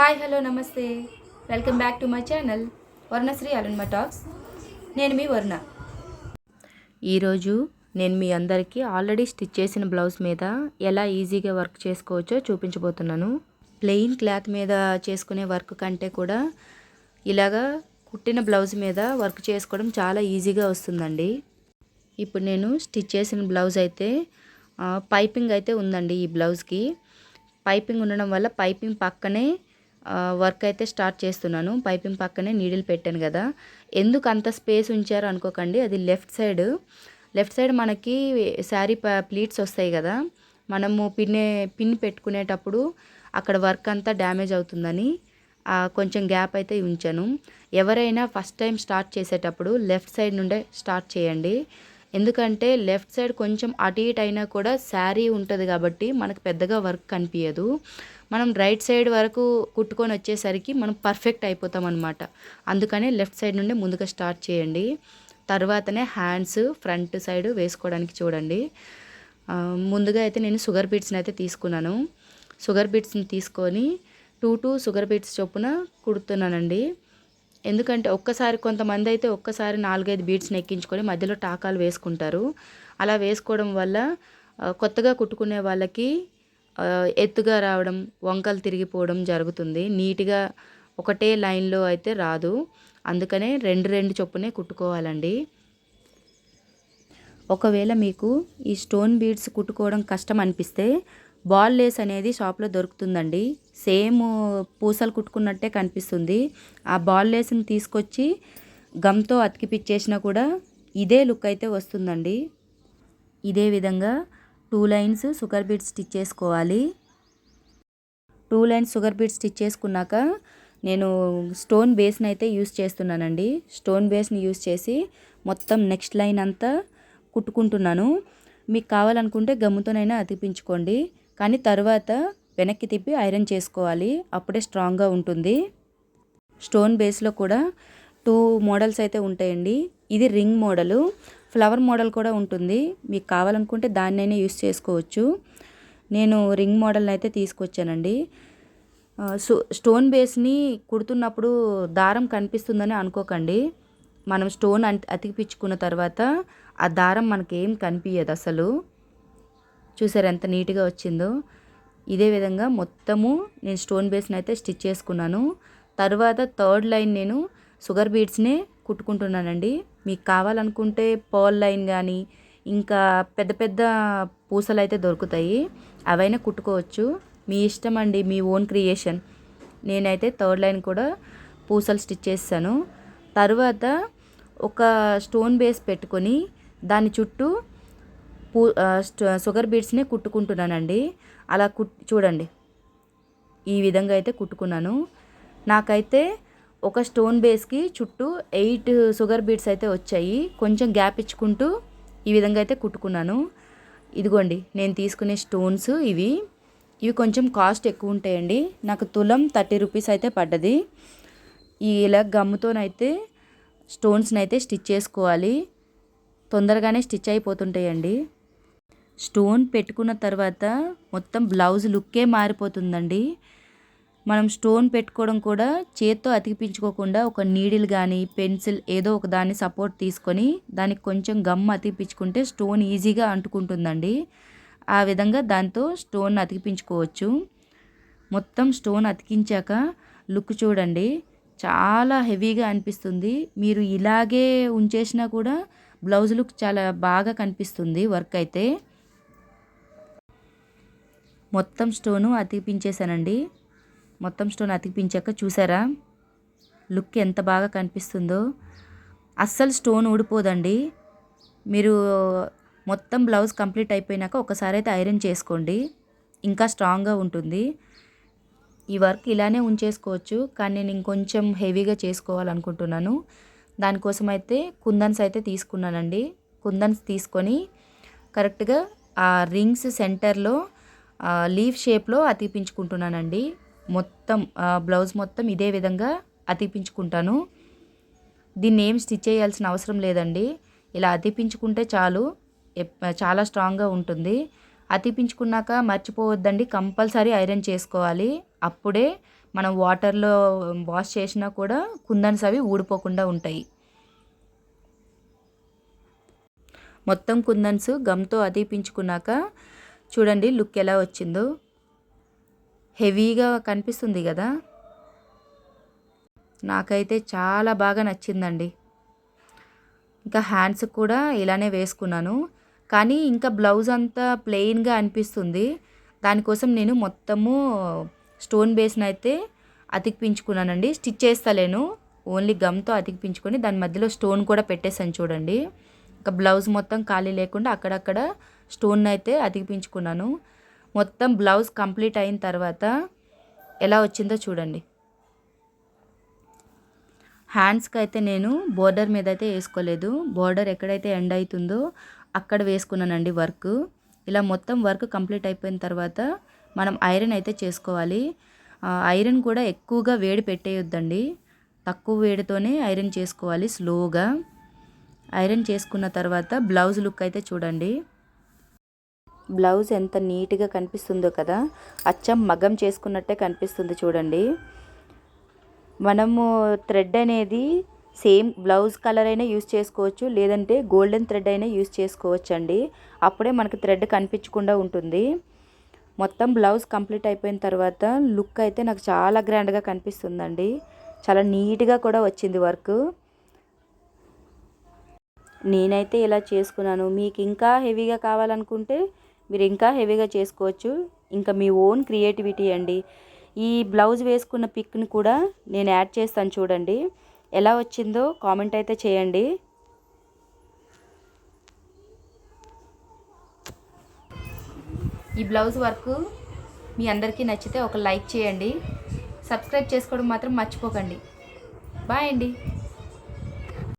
Hi hello నమస్తే. Welcome back to my channel Varnasri Arunma talks. నేను మీ వర్ణ. ఈరోజు నేను మీ అందరికీ ఆల్రెడీ స్టిచ్ చేసిన బ్లౌజ్ మీద ఎలా ఈజీగా వర్క్ చేసుకోవచ్చో చూపించబోతున్నాను. ప్లెయిన్ క్లాత్ మీద చేసుకునే వర్క్ కంటే కూడా ఇలాగా కుట్టిన బ్లౌజ్ మీద వర్క్ చేసుకోవడం చాలా ఈజీగా వస్తుందండి. ఇప్పుడు నేను స్టిచ్ చేసిన బ్లౌజ్ అయితే పైపింగ్ అయితే ఉందండి ఈ బ్లౌజ్కి. పైపింగ్ ఉండడం వల్ల పైపింగ్ పక్కనే వర్క్ అయితే స్టార్ట్ చేస్తున్నాను. పైపింగ్ పక్కనే నీడిల్ పెట్టాను కదా. ఎందుకు అంత స్పేస్ ఉంచారు అనుకోకండి. అది లెఫ్ట్ సైడ్. లెఫ్ట్ సైడ్ మనకి శారీ ప్లీట్స్ వస్తాయి కదా. మనము పిన్నే పిన్ పెట్టుకునేటప్పుడు అక్కడ వర్క్ అంతా డ్యామేజ్ అవుతుందని కొంచెం గ్యాప్ అయితే ఉంచాను. ఎవరైనా ఫస్ట్ టైం స్టార్ట్ చేసేటప్పుడు లెఫ్ట్ సైడ్ నుండే స్టార్ట్ చేయండి. ఎందుకంటే లెఫ్ట్ సైడ్ కొంచెం అటు ఇటు అయినా కూడా శారీ ఉంటుంది కాబట్టి మనకు పెద్దగా వర్క్ కనిపించదు మనం రైట్ సైడ్ వరకు కుట్టుకొని వచ్చేసరికి మనం పర్ఫెక్ట్ అయిపోతాం అనమాట అందుకనే లెఫ్ట్ సైడ్ నుండి ముందుగా స్టార్ట్ చేయండి. తర్వాతనే హ్యాండ్స్ ఫ్రంట్ సైడ్ వేసుకోవడానికి చూడండి. ముందుగా అయితే నేను షుగర్ బీట్స్ని అయితే తీసుకున్నాను. షుగర్ బీట్స్ని తీసుకొని టూ టూ షుగర్ బీట్స్ చొప్పున కుడుతున్నానండి. ఎందుకంటే ఒక్కసారి కొంతమంది అయితే ఒక్కసారి నాలుగైదు బీడ్స్ ఎక్కించుకొని మధ్యలో టాకాలు వేసుకుంటారు. అలా వేసుకోవడం వల్ల కొత్తగా కుట్టుకునే వాళ్ళకి ఎత్తుగా రావడం వంకలు తిరిగిపోవడం జరుగుతుంది. నీట్గా ఒకటే లైన్లో అయితే రాదు. అందుకనే రెండు రెండు చొప్పునే కుట్టుకోవాలండి. ఒకవేళ మీకు ఈ స్టోన్ బీడ్స్ కుట్టుకోవడం కష్టం అనిపిస్తే బాల్ లేస్ అనేది షాప్లో దొరుకుతుందండి. సేమ్ పూసలు కుట్టుకున్నట్టే కనిపిస్తుంది. ఆ బాల్ లేస్ని తీసుకొచ్చి గమ్తో అతికిపిచ్చేసినా కూడా ఇదే లుక్ అయితే వస్తుందండి. ఇదే విధంగా two lines sugar beads stitch చేసుకోవాలి. Two lines sugar beads stitch చేసుకున్నాక నేను స్టోన్ బేస్ని అయితే యూస్ చేస్తున్నానండి. స్టోన్ బేస్ని యూస్ చేసి మొత్తం నెక్స్ట్ లైన్ అంతా కుట్టుకుంటున్నాను. మీకు కావాలనుకుంటే గమ్ముతోనైనా అతికించుకోండి. కానీ తర్వాత వెనక్కి తిప్పి ఐరన్ చేసుకోవాలి. అప్పుడే స్ట్రాంగ్గా ఉంటుంది. స్టోన్ బేస్లో కూడా టూ మోడల్స్ అయితే ఉంటాయండి. ఇది రింగ్ మోడలు. ఫ్లవర్ మోడల్ కూడా ఉంటుంది. మీకు కావాలనుకుంటే దాన్నైనా యూస్ చేసుకోవచ్చు. నేను రింగ్ మోడల్ని అయితే తీసుకొచ్చానండి. సో స్టోన్ బేస్ని కుడుతున్నప్పుడు దారం కనిపిస్తుందని అనుకోకండి. మనం స్టోన్ అతికిపించుకున్న తర్వాత ఆ దారం మనకేం కనిపించదు అసలు. చూసారు ఎంత నీట్గా వచ్చిందో? ఇదే విధంగా మొత్తము నేను స్టోన్ బేస్ని అయితే స్టిచ్ చేసుకున్నాను. తర్వాత థర్డ్ లైన్ నేను షుగర్ బీడ్స్నే కుట్టుకుంటున్నానండి. మీకు కావాలనుకుంటే పోల్ లైన్ కానీ ఇంకా పెద్ద పెద్ద పూసలు అయితే దొరుకుతాయి. అవైనా కుట్టుకోవచ్చు. మీ ఇష్టం అండి మీ ఓన్ క్రియేషన్. నేనైతే థర్డ్ లైన్ కూడా పూసలు స్టిచ్ చేస్తాను. తర్వాత ఒక స్టోన్ బేస్ పెట్టుకొని దాని చుట్టూ పూ షుగర్ బీడ్స్ని కుట్టుకుంటున్నానండి. అలా కుట్ చూడండి. ఈ విధంగా అయితే కుట్టుకున్నాను. నాకైతే ఒక స్టోన్ బేస్కి చుట్టూ ఎయిట్ షుగర్ బీడ్స్ అయితే వచ్చాయి. కొంచెం గ్యాప్ ఇచ్చుకుంటూ ఈ విధంగా అయితే కుట్టుకున్నాను. ఇదిగోండి నేను తీసుకునే స్టోన్స్ ఇవి. ఇవి కొంచెం కాస్ట్ ఎక్కువ ఉంటాయండి. నాకు తులం థర్టీ రూపీస్ అయితే పడ్డది. ఈ ఇలా గమ్ముతోనైతే స్టోన్స్ని అయితే స్టిచ్ చేసుకోవాలి. తొందరగానే స్టిచ్ అయిపోతుంటాయండి. స్టోన్ పెట్టుకున్న తర్వాత మొత్తం బ్లౌజ్ లుక్కే మారిపోతుందండి. మనం స్టోన్ పెట్టుకోవడం కూడా చేత్తో అతికిపించుకోకుండా ఒక నీడిల్ కానీ పెన్సిల్ ఏదో ఒక దాన్ని సపోర్ట్ తీసుకొని దానికి కొంచెం గమ్ అతికిపించుకుంటే స్టోన్ ఈజీగా అంటుకుంటుందండి. ఆ విధంగా దాంతో స్టోన్ అతికిపించుకోవచ్చు. మొత్తం స్టోన్ అతికించాక లుక్ చూడండి. చాలా హెవీగా అనిపిస్తుంది. మీరు ఇలాగే ఉంచేసినా కూడా బ్లౌజ్ లుక్ చాలా బాగా కనిపిస్తుంది వర్క్ అయితే. మొత్తం స్టోను అతికిపించేశానండి మొత్తం స్టోన్ అతికిపించాక చూసారా? లుక్ ఎంత బాగా కనిపిస్తుందో. అస్సలు స్టోన్ ఊడిపోదండి. మీరు మొత్తం బ్లౌజ్ కంప్లీట్ అయిపోయినాక ఒకసారి అయితే ఐరన్ చేసుకోండి. ఇంకా స్ట్రాంగ్గా ఉంటుంది. ఈ వర్క్ ఇలానే ఉంచేసుకోవచ్చు. కానీ నేను ఇంకొంచెం హెవీగా చేసుకోవాలనుకుంటున్నాను. దానికోసం అయితే కుందన్స్ అయితే తీసుకున్నానండి. కుందన్స్ తీసుకొని కరెక్ట్గా ఆ రింగ్స్ సెంటర్లో లీవ్ షేప్లో అతికిపించుకుంటున్నానండి మొత్తం బ్లౌజ్ మొత్తం ఇదే విధంగా అతికిపించుకుంటాను దీన్ని ఏం స్టిచ్ చేయాల్సిన అవసరం లేదండి. ఇలా అతిపించుకుంటే చాలు చాలా స్ట్రాంగ్గా ఉంటుంది. అతిపించుకున్నాక మర్చిపోవద్దండి కంపల్సరీ ఐరన్ చేసుకోవాలి. అప్పుడే మనం వాటర్లో వాష్ చేసినా కూడా కుందన్స్ అవి ఊడిపోకుండా ఉంటాయి. మొత్తం కుందన్స్ గమ్తో అతిపించుకున్నాక చూడండి లుక్ ఎలా వచ్చిందో. హెవీగా కనిపిస్తుంది కదా. నాకైతే చాలా బాగా నచ్చిందండి. ఇంకా హ్యాండ్స్ కూడా ఇలానే వేసుకున్నాను. కానీ ఇంకా బ్లౌజ్ అంతా ప్లెయిన్గా అనిపిస్తుంది. దానికోసం నేను మొత్తము స్టోన్ బేస్ని అయితే అతికిపించుకున్నానండి స్టిచ్ చేస్తలేను. ఓన్లీ గమ్తో అతికిపించుకొని దాని మధ్యలో స్టోన్ కూడా పెట్టేసాను చూడండి. ఇంకా బ్లౌజ్ మొత్తం ఖాళీ లేకుండా అక్కడక్కడ స్టోన్ అయితే అతికిపించుకున్నాను మొత్తం బ్లౌజ్ కంప్లీట్ అయిన తర్వాత ఎలా వచ్చిందో చూడండి. హ్యాండ్స్కి అయితే నేను బోర్డర్ మీద అయితే వేసుకోలేదు. బోర్డర్ ఎక్కడైతే ఎండ్ అవుతుందో అక్కడ వేసుకున్నానండి వర్క్. ఇలా మొత్తం వర్క్ కంప్లీట్ అయిపోయిన తర్వాత మనం ఐరన్ అయితే చేసుకోవాలి. ఐరన్ కూడా ఎక్కువగా వేడి పెట్టేయొద్దండి. తక్కువ వేడితోనే ఐరన్ చేసుకోవాలి స్లోగా. ఐరన్ చేసుకున్న తర్వాత బ్లౌజ్ లుక్ అయితే చూడండి. బ్లౌజ్ ఎంత నీట్గా కనిపిస్తుందో కదా అచ్చం మగం చేసుకున్నట్టే కనిపిస్తుంది చూడండి. మనము థ్రెడ్ అనేది సేమ్ బ్లౌజ్ కలర్ అయినా యూస్ చేసుకోవచ్చు లేదంటే గోల్డెన్ థ్రెడ్ అయినా యూస్ చేసుకోవచ్చు అండి అప్పుడే మనకు థ్రెడ్ కనిపించకుండా ఉంటుంది. మొత్తం బ్లౌజ్ కంప్లీట్ అయిపోయిన తర్వాత లుక్ అయితే నాకు చాలా గ్రాండ్గా కనిపిస్తుందండి. చాలా నీట్గా కూడా వచ్చింది వర్క్. నేనైతే ఇలా చేసుకున్నాను. మీకు ఇంకా హెవీగా కావాలనుకుంటే మీరు ఇంకా హెవీగా చేసుకోవచ్చు. ఇంకా మీ ఓన్ క్రియేటివిటీ అండి. ఈ బ్లౌజ్ వేసుకున్న పిక్ని కూడా నేను యాడ్ చేస్తాను చూడండి. ఎలా వచ్చిందో కామెంట్ అయితే చేయండి. ఈ బ్లౌజ్ వర్క్ మీ అందరికీ నచ్చితే ఒక లైక్ చేయండి. సబ్స్క్రైబ్ చేసుకోవడం మాత్రం మర్చిపోకండి. బాయ్ అండి.